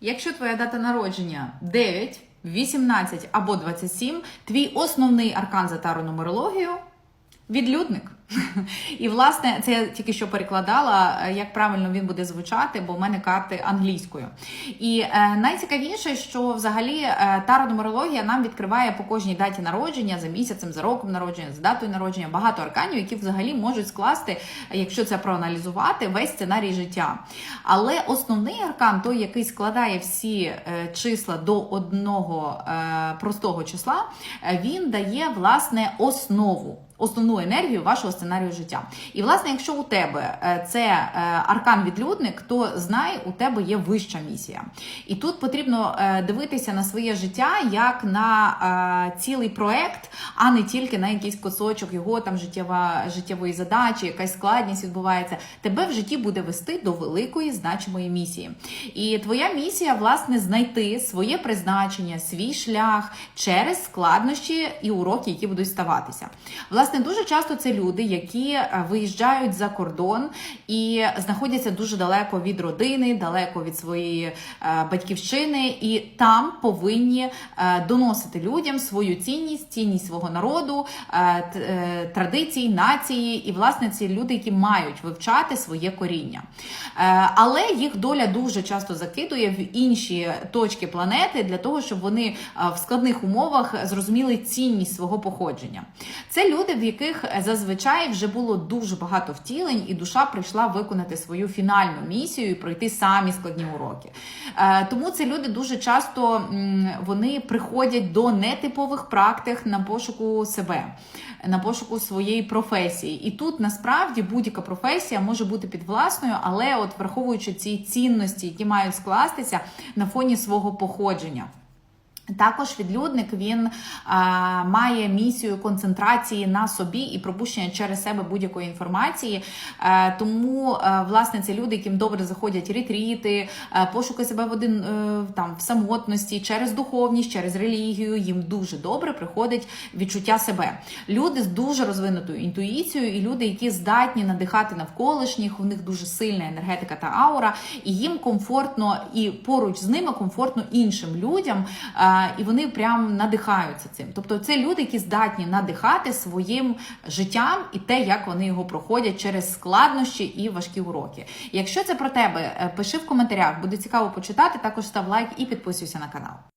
Якщо твоя дата народження 9, 18 або 27, твій основний аркан за тару нумерологію відлюдник. І, власне, це я тільки що перекладала, е, як правильно він буде звучати, бо в мене карти англійською. І е, найцікавіше, що взагалі е, таро нумерологія нам відкриває по кожній даті народження, за місяцем, за роком народження, за датою народження, багато арканів, які взагалі можуть скласти, якщо це проаналізувати, весь сценарій життя. Але основний аркан, той, який складає всі числа до одного простого числа, він дає власне основу основну енергію вашого сценарію життя. І, власне, якщо у тебе е, це е, аркан відлюдник, то знай, у тебе є вища місія. І тут потрібно е, дивитися на своє життя як на цілий проект, а не тільки на якийсь кусочок його там життєва, життєвої задачі, якась складність відбувається. Тебе в житті буде вести до великої значимої місії. І твоя місія, власне, знайти своє призначення, свій шлях через складнощі і уроки, які будуть ставатися. Власне, дуже часто це люди, які е, виїжджають за кордон і знаходяться дуже далеко від родини, далеко від своєї е, батьківщини, і там повинні е, доносити людям свою цінність, цінність свого народу, традицій, нації. І, власне, ці люди, які мають вивчати своє коріння. Але їх доля дуже часто закидує в інші точки планети для того, щоб вони в складних умовах зрозуміли цінність свого походження. Це люди, в яких зазвичай вже було дуже багато втілень, і душа прийшла виконати свою фінальну місію і пройти самі складні уроки. Е, тому це люди дуже часто вони приходять до нетипових практик на пошуку себе, на пошуку своєї професії. І тут насправді будь-яка професія може бути підвласною, але от враховуючи ці цінності, які мають скластися на фоні свого походження. Також відлюдник він а, має місію концентрації на собі і пропущення через себе будь-якої інформації. А, тому, а, власне, це люди, яким добре заходять ретріти, а, пошуки себе в один а, там в самотності, через духовність, через релігію. Їм дуже добре приходить відчуття себе. Люди з дуже розвинутою інтуїцією, і люди, які здатні надихати навколишніх, у них дуже сильна енергетика та аура, і їм комфортно і поруч з ними комфортно іншим людям. А, і вони прям надихаються цим. Тобто, це люди, які здатні надихати своїм життям і те, як вони його проходять через складнощі і важкі уроки. Якщо це про тебе, е, пиши в коментарях, буде цікаво почитати. Також став лайк і підписуйся на канал.